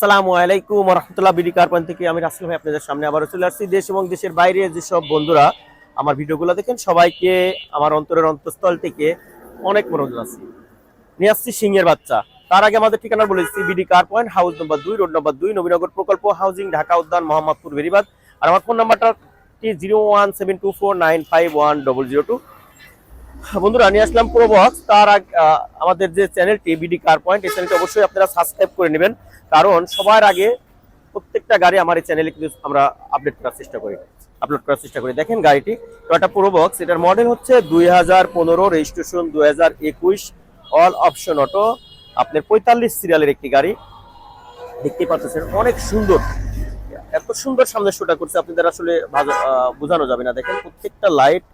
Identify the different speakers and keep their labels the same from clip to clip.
Speaker 1: আসসালামু আলাইকুম রহমতুল্লাহ বিডি কারপান থেকে আমি রাসেল ভাই আপনাদের সামনে আবারও চলে আসছি। দেশ এবং দেশের বাইরে যেসব বন্ধুরা আমার ভিডিওগুলো দেখেন, সবাইকে আমার অন্তরের অন্তঃস্থল থেকে অনেক মনোযোগ আছি নিয়ে আসছি সিংহের বাচ্চা। তার আগে আমাদের ঠিকানা বলেছি BD car point house number দুই, রোড নম্বর দুই, নবীনগর প্রকল্প, হাউজিং, ঢাকা উদ্যান, মোহাম্মদপুর, বেরিবাদ। আর আমার ফোন নাম্বারটা zero one seven two four nine five one double zero two. বন্ধুরা নিয়ে আসলাম পুরো বক্স তার আমাদের যে চ্যানেলটি বিডি কার পয়েন্ট এই চ্যানেলটি অবশ্যই আপনারা সাবস্ক্রাইব করে নেবেন। কারণ সবার আগে প্রত্যেকটা গাড়ি আমার এই চ্যানেলে কিন্তু আমরা আপডেট করার চেষ্টা করি। আপলোড করার চেষ্টা করি। দেখেন গাড়িটি। টয়টা পুরো বক্স এটার মডেল হচ্ছে দুই হাজার পনেরো রেজিস্ট্রেশন দুই হাজার একুশ অল অপশন অটো আপনার পঁয়তাল্লিশ সিরিয়ালের একটি গাড়ি। দেখতে পাচ্ছেন, অনেক সুন্দর। এত সুন্দর সামনে শোটা করছে। আপনাদের আসলে বোঝানো যাবে না। দেখেন প্রত্যেকটা লাইট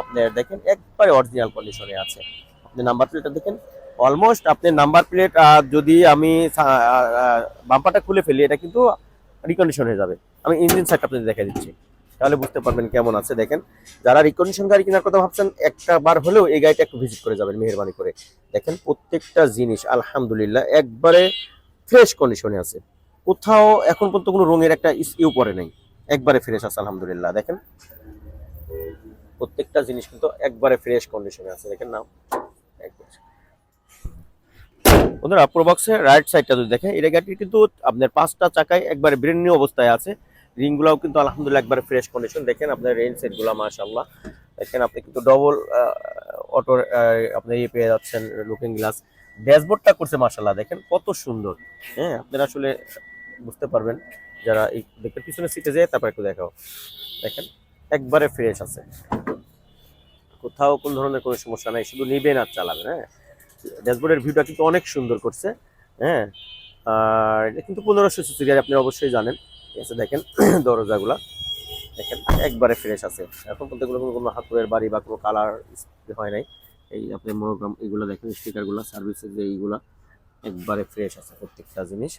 Speaker 1: আপনার দেখেন, একবারে অরিজিনাল কন্ডিশনে আছে। আপনি নাম্বার প্লেটটা দেখেন অলমোস্ট আপনি নাম্বার প্লেট যদি আমি বাম্পারটা খুলে ফেলি, এটা কিন্তু রিকন্ডিশন হয়ে যাবে। আমি ইঞ্জিন সাইড আপনাদের দেখা দিচ্ছি। তাহলে বুঝতে পারবেন কেমন আছে। দেখেন, যারা রিকন্ডিশন গাড়ি কেনার কথা ভাবছেন, একটা বার হলেও এই গাড়িটা একটু ভিজিট করে যাবেন, মেহরবানি করে। দেখেন, প্রত্যেকটা জিনিস, আলহামদুলিল্লাহ, একবারে ফ্রেশ কন্ডিশনে আছে। কোথাও এখন পর্যন্ত কোনো রঙের একটা ইউ পরে নাই। একবারে ফ্রেশ আছে, আলহামদুলিল্লাহ। দেখেন প্রত্যেকটা জিনিস কিন্তু একবারে ফ্রেশ কন্ডিশনে আছে। দেখেন না একবারে। বন্ধুরা প্রোবক্সের রাইট সাইডটা যদি দেখেন, এটা গাড়িটি কিন্তু আপনার পাঁচটা চাকায় একবারে ব্রেন নিউ অবস্থায় আছে। রিংগুলোও কিন্তু আলহামদুলিল্লাহ একবারে ফ্রেশ কন্ডিশন দেখেন আপনার রেঞ্জ সেটগুলো মাশাআল্লাহ। দেখেন আপনি কিন্তু ডবল অটো আপনি ইয়ে পেয়ে যাচ্ছেন লুকিং গ্লাস ড্যাশবোর্ডটা করছে, মাশাআল্লাহ। দেখেন কত সুন্দর। হ্যাঁ আপনারা আসলে বুঝতে পারবেন, যারা এই দেখতে পিছনে সিটে যায় তারপর একটু দেখাও। দেখেন। একবারে ফ্রেশ আছে। কোথাও কোন ধরনের কোনো সমস্যা নাই, শুধু নিবেন আর চালাবেন হ্যাঁ? ড্যাশবোর্ডের ভিউটা কিন্তু অনেক সুন্দর করছে হ্যাঁ? আর এটা কিন্তু পনেরোশো সিসি গাড়ি আপনি অবশ্যই জানেন। ঠিক আছে, দেখেন দরজাগুলা। দেখেন, একবারে ফ্রেশ আছে। এখন পর্যন্ত এগুলো কোনো কোনো হাতুড়ের বাড়ি বা কোনো কালার হয় নাই। এই আপনি মনোগ্রাম এগুলো দেখেন স্টিকারগুলো সার্ভিসের যে এইগুলা, একবারে ফ্রেশ আছে প্রত্যেকটা জিনিস।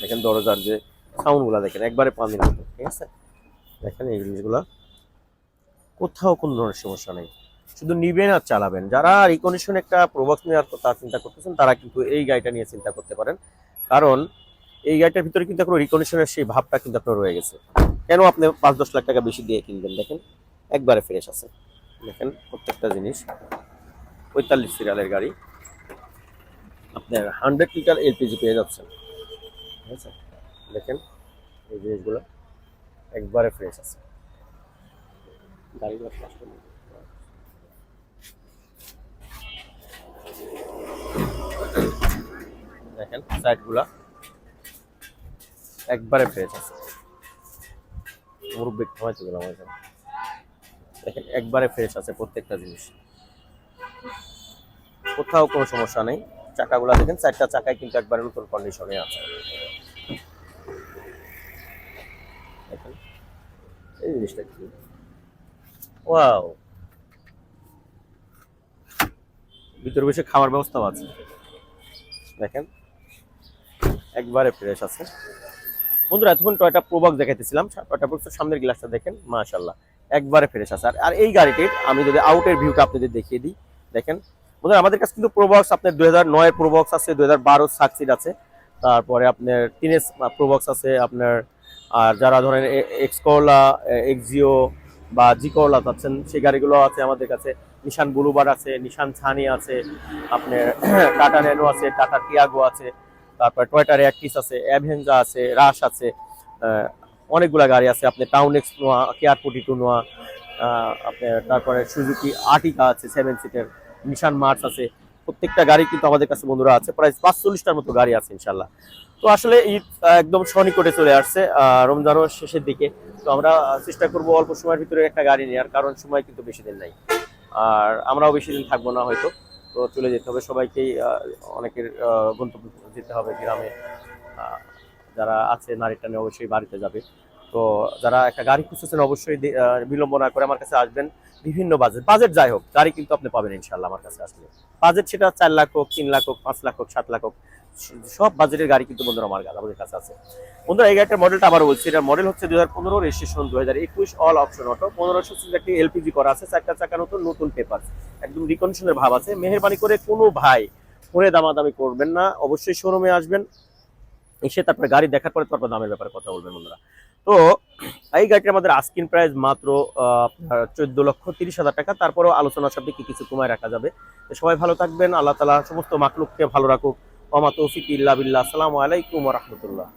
Speaker 1: দেখেন দরজার যে সাউন্ডগুলো দেখেন, একবারে পানির মতো, ঠিক আছে? দেখেন এই জিনিসগুলা। কোথাও কোনো ধরনের সমস্যা নেই। শুধু নিবেন আর চালাবেন। যারা রিকন্ডিশন একটা প্রবক্স নেওয়ার কথা চিন্তা করতেছেন, তারা কিন্তু এই গাড়িটা নিয়ে চিন্তা করতে পারেন। কারণ এই গাড়িটার ভিতরে কিন্তু এখন রিকন্ডিশনের সেই ভাবটা কিন্তু আপনার রয়ে গেছে। কেন আপনি পাঁচ দশ লাখ টাকা বেশি দিয়ে কিনবেন? দেখেন, একবারে ফ্রেশ আছে। দেখেন, প্রত্যেকটা জিনিস। পঁয়তাল্লিশ সিরিয়ালের গাড়ি। আপনার হান্ড্রেড লিটার এলপিজি পেয়ে যাচ্ছেন। ঠিক আছে? দেখেন এই জিনিসগুলো। একবারে ফ্রেশ আছে। দেখেন সাইডগুলা একবারে ফ্রেশ আছে। মুরব্বী ঘুমাইতে গেলাম এখানে দেখেন একবারে ফ্রেশ আছে প্রত্যেকটা জিনিস। কোথাও কোনো সমস্যা নেই। চাকাগুলা দেখেন চারটা চাকায় কিন্তু একবারে নতুন কন্ডিশনে আছে। দেখেন এই জিনিসটা কি? ওয়াও। ভিতরে বসে খাওয়ার ব্যবস্থাও আছে। দেখেন, একবারে ফ্রেশ আছে। বন্ধুরা, এতক্ষণ টয়টা প্রোবক্স দেখাইতেছিলাম। টয়টা প্রোবক্সের সামনের গ্লাসটা দেখেন মাশাল্লাহ একবারে ফ্রেশ আছে। আর এই গাড়িটির আমি যদি আউটের ভিউটা আপনাদের দেখিয়ে দিই, দেখেন। বন্ধুরা, আমাদের কাছে কিন্তু প্রোবক্স আপনার দুই হাজার নয়ের প্রোবক্স আছে, দুই হাজার বারো সাকসিড আছে। তারপরে আপনার তিনের প্রোবক্স আছে, আপনার আর যারা ধরেন এক্সকোলা এক্সিও বা জিকোলা চাচ্ছেন সেই গাড়িগুলো আছে আমাদের কাছে। নিশান বুলুবার আছে নিশান ছানি আছে, আপনার টাটা ন্যানো আছে টাটা টিয়াগো আছে, তারপর টয়টা র্যাকিস আছে অ্যাভেঞ্জা আছে রাশ আছে অনেকগুলা গাড়ি আছে। আপনি Town X Noah care forty two Noah আপনার তারপরে সুজুকি আর্টিকা আছে সেভেন সিটের নিশান মার্চ আছে। প্রত্যেকটা গাড়ি কিন্তু আমাদের কাছে বন্ধুরা আছে। প্রায় পাঁচচল্লিশটার মতো গাড়ি আছে ইনশাল্লাহ তো আসলে ঈদ একদম সনিকটে চলে আসছে রমজানও শেষের দিকে। তো আমরা চেষ্টা করব অল্প সময়ের ভিতরে একটা গাড়ি নেওয়ার, কারণ সময় কিন্তু বেশি দিন নাই। আর আমরাও বেশি দিন থাকব না হয়তো। তো চলে যেতে হবে সবাইকেই অনেকের গন্তব্য যেতে হবে গ্রামে। যারা আছে, নারী টানে অবশ্যই বাড়িতে যাবে। তো যারা একটা গাড়ি খুঁজতেছেন, অবশ্যই বিলম্ব না করে আমার কাছে আসবেন। বিভিন্ন বাজেট বাজেট যাই হোক, গাড়ি কিন্তু আপনি পাবেন ইনশাল্লাহ আমার কাছে আসলে। বাজেট সেটা চার লাখ হোক, তিন লাখ হোক, পাঁচ লাখ হোক, সাত লাখ হোক, সব বাজেটের গাড়ি কিন্তু বন্ধুরা আমার আমাদের কাছে আছে। বন্ধুরা, এই গাড়িটার মডেলটা আবার বলছি, এটার মডেল হচ্ছে দুই হাজার পনেরো রেজিস্ট্রেশন দুই হাজার একুশ অল অপশন অটো পনেরোশো একটি এলপিজি করা আছে, চারটা চাকা নতুন নতুন পেপার একদম রিকন্ডিশনের ভাব আছে। মেহরবানি করে কোনো ভাই ফোনে দামাদামি করবেন না। অবশ্যই শোরুমে আসবেন, এসে তারপরে গাড়ি দেখার পরে তারপর দামের ব্যাপারে কথা বলবেন বন্ধুরা। তো এই গাড়িটা আমাদের আস্কিন প্রাইস মাত্র চোদ্দ লক্ষ তিরিশ হাজার টাকা। তারপরেও আলোচনা সাপেক্ষে কিছু কমায় রাখা যাবে। সবাই ভালো থাকবেন। আল্লাহ তালা সমস্ত মাকলুককে ভালো রাখুক। ওমা তৌফিক ইল্লা আসসালামু আলাইকুম রহমতুল্লাহ।